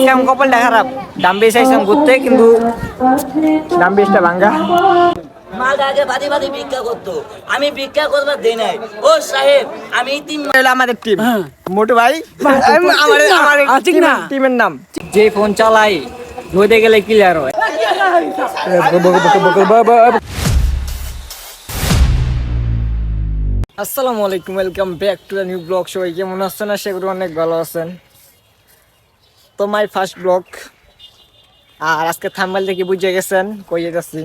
আজকে কপালটা খারাপ। দাম বেশি আইসাম ঘুরতে কিন্তু দাম বেশটা ভাঙ্গা। মালটা আগে বাদি বাদি ভিক্ষা করতো। আমি ভিক্ষা করবার দেই নাই। ও সাহেব আমি তিন আমাদের টিম মোটু ভাই আমার আমার টিমের নাম। যে ফোন চালাই ধুতে গেলে ক্লিয়ার হয়। আসসালামু আলাইকুম welcome back to the new blog সবাই কেমন আছেন? না সেগুলো অনেক ভালো আছেন। তো মাই ফার্স্ট ব্লগ আর আজকে থাম্বাইল থেকে বুঝে গেছেন, কই যাচ্ছি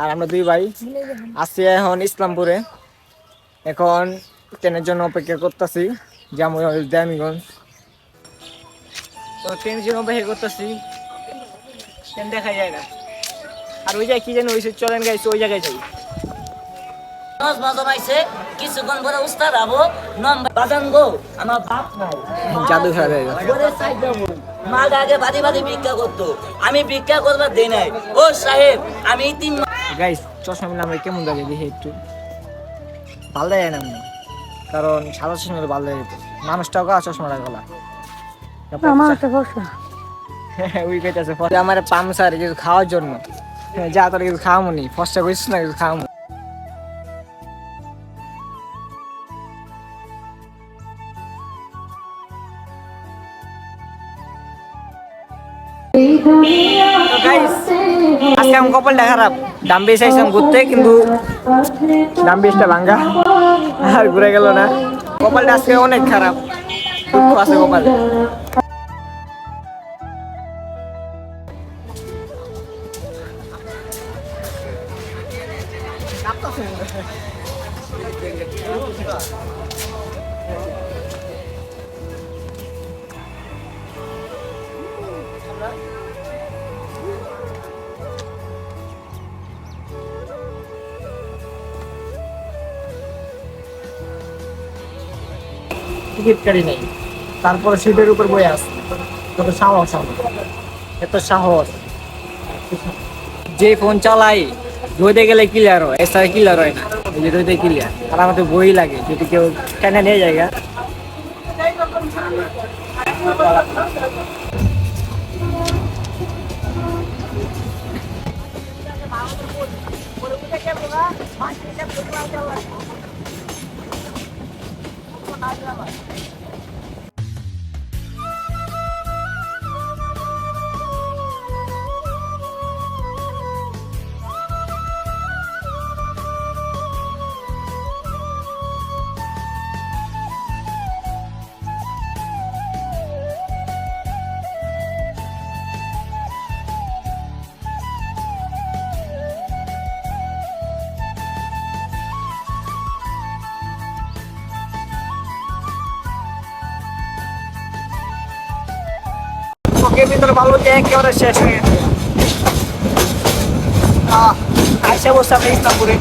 আর আমরা দুই ভাই আছি এখন ইসলামপুরে। এখন ট্রেনের জন্য অপেক্ষা করতেছি যেমন দামিগঞ্জ তো ট্রেনের জন্য অপেক্ষা করতেছি, ট্রেন দেখা যায় না। আর ওই জায়গায় কি যেন ওই চলেন গাইছে ওই জায়গায় যাই। দশ বাজন আইছে কিছুক্ষণ পরে উস্তাদ আবো নম্বর বাজান গো আমার বাপ নাই। জাদু খেলা যায় সাইড দেবো। আগে বাদি বাদি ভিক্ষা করতো। আমি ভিক্ষা করবার দেই নাই। ও সাহেব আমি তিন গাইস চশমা মিলে আমরা কেমন লাগে দেখি একটু? ভালো লাগে না কারণ সাদা চশমা ভালো লাগে। মানুষটাও গা চশমা গলা। আমার একটা প্রশ্ন কইতাছে আমার পামসার কিছু খাওয়ার জন্য। হ্যাঁ, যা তোর কিছু খাওয়ামো নি ফসটা কইছিস না কিছু খাওয়ামো? গাইস আজকে আমার কপালটা খারাপ দাম বেশি আইসাম ঘুরতে কিন্তু দাম বেশটা ভাঙ্গা আর ঘুরে গেল না কপালটা আজকে অনেক খারাপ দুঃখ আছে কপালে টিকিট কাটি নাই। তারপরে সিটের উপর বই আছে কত সাহস এত সাহস। যে ফোন চালাই ধুতে গেলে ক্লিয়ার হয় এছাড়া ক্লিয়ার হয় না। যে ধুতে ক্লিয়ার আর আমাদের বই লাগে, যদি কেউ টেনে নিয়ে যায় গা। চোখের ভিতরে ভালো যে একেবারে শেষ হয়ে গেছে। আহ, আইসা বসে আমরা ইসলামপুরে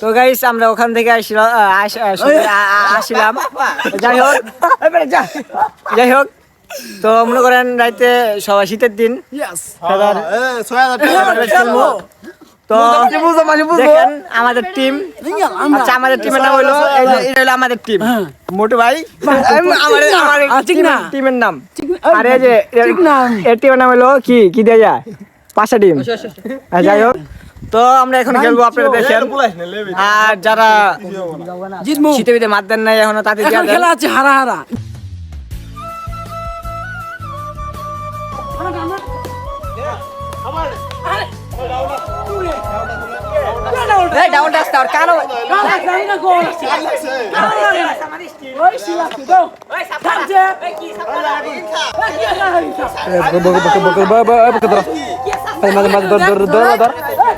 তো গাইস আমরা ওখান থেকে আসছিলাম আহ, আস- আহ, সরি, আ- আ- আসছিলাম যাই হোক। যাই হোক। তো মনে করেন রাইতে সবাই শীতের দিন। এবার এবার খেলব। তো দেখেন আমাদের টিম আচ্ছা আমাদের টিমের নাম হলো এই এটা হলো আমাদের টিম মোটু ভাই। আমাদের? টিমের নাম। আর এই যে এর টিমের নাম হলো কি? কি দেয়া যায়? পাঁচটা টিম যাই হোক। তো আমরা এখন খেলব আপনারা দেখেন আর যারা শীতে বিতে মাত দেন নাই এখনও তাদের খেলা আছে হারা হারা ডাউন